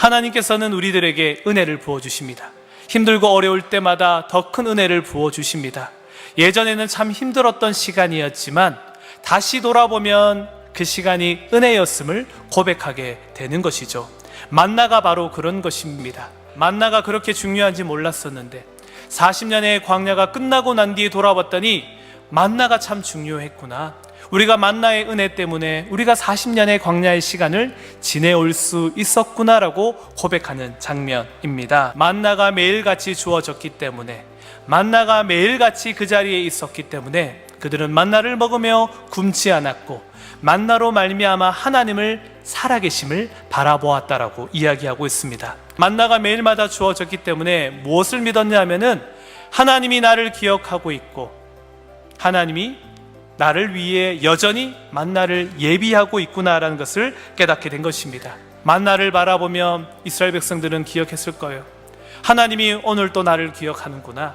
하나님께서는 우리들에게 은혜를 부어 주십니다. 힘들고 어려울 때마다 더 큰 은혜를 부어 주십니다. 예전에는 참 힘들었던 시간이었지만 다시 돌아보면 그 시간이 은혜였음을 고백하게 되는 것이죠. 만나가 바로 그런 것입니다. 만나가 그렇게 중요한지 몰랐었는데 40년의 광야가 끝나고 난 뒤에 돌아봤더니 만나가 참 중요했구나. 우리가 만나의 은혜 때문에 우리가 40년의 광야의 시간을 지내올 수 있었구나라고 고백하는 장면입니다. 만나가 매일같이 주어졌기 때문에 만나가 매일같이 그 자리에 있었기 때문에 그들은 만나를 먹으며 굶지 않았고 만나로 말미암아 하나님을 살아계심을 바라보았다라고 이야기하고 있습니다. 만나가 매일마다 주어졌기 때문에 무엇을 믿었냐면은 하나님이 나를 기억하고 있고 하나님이 나를 위해 여전히 만나를 예비하고 있구나라는 것을 깨닫게 된 것입니다. 만나를 바라보며 이스라엘 백성들은 기억했을 거예요. 하나님이 오늘 또 나를 기억하는구나.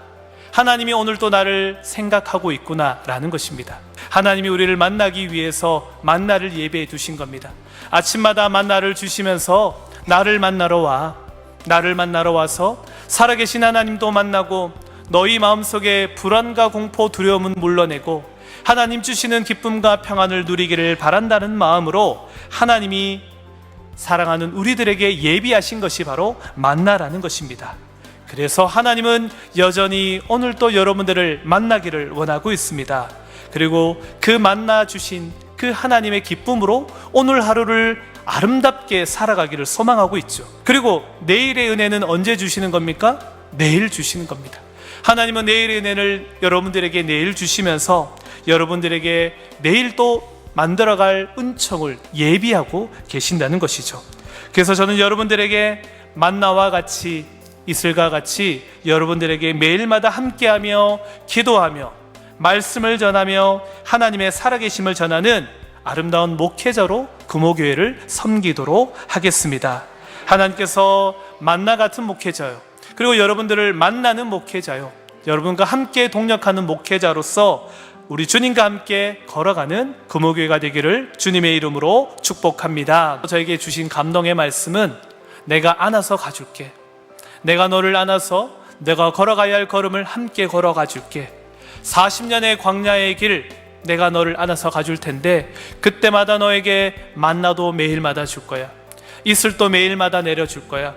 하나님이 오늘 또 나를 생각하고 있구나라는 것입니다. 하나님이 우리를 만나기 위해서 만나를 예배해 두신 겁니다. 아침마다 만나를 주시면서 나를 만나러 와. 나를 만나러 와서 살아계신 하나님도 만나고 너희 마음속에 불안과 공포, 두려움은 물러내고 하나님 주시는 기쁨과 평안을 누리기를 바란다는 마음으로 하나님이 사랑하는 우리들에게 예비하신 것이 바로 만나라는 것입니다. 그래서 하나님은 여전히 오늘도 여러분들을 만나기를 원하고 있습니다. 그리고 그 만나 주신 그 하나님의 기쁨으로 오늘 하루를 아름답게 살아가기를 소망하고 있죠. 그리고 내일의 은혜는 언제 주시는 겁니까? 내일 주시는 겁니다. 하나님은 내일의 은혜를 여러분들에게 내일 주시면서 여러분들에게 내일 또 만들어갈 은총을 예비하고 계신다는 것이죠. 그래서 저는 여러분들에게 만나와 같이 이슬과 같이 여러분들에게 매일마다 함께하며 기도하며 말씀을 전하며 하나님의 살아계심을 전하는 아름다운 목회자로 금호교회를 섬기도록 하겠습니다. 하나님께서 만나 같은 목회자요. 그리고 여러분들을 만나는 목회자요. 여러분과 함께 동력하는 목회자로서 우리 주님과 함께 걸어가는 금호교회가 되기를 주님의 이름으로 축복합니다. 저에게 주신 감동의 말씀은 내가 안아서 가줄게. 내가 너를 안아서 내가 걸어가야 할 걸음을 함께 걸어가 줄게. 40년의 광야의 길 내가 너를 안아서 가줄 텐데 그때마다 너에게 만나도 매일마다 줄 거야. 이슬도 매일마다 내려줄 거야.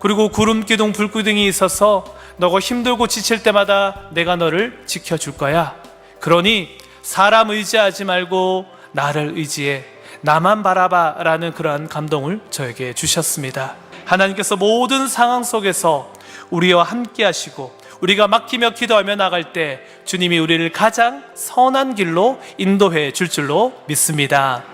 그리고 구름 기둥 불 기둥이 있어서 너가 힘들고 지칠 때마다 내가 너를 지켜줄 거야. 그러니 사람 의지하지 말고 나를 의지해 나만 바라봐라는 그러한 감동을 저에게 주셨습니다. 하나님께서 모든 상황 속에서 우리와 함께 하시고 우리가 막히며 기도하며 나갈 때 주님이 우리를 가장 선한 길로 인도해 줄 줄로 믿습니다.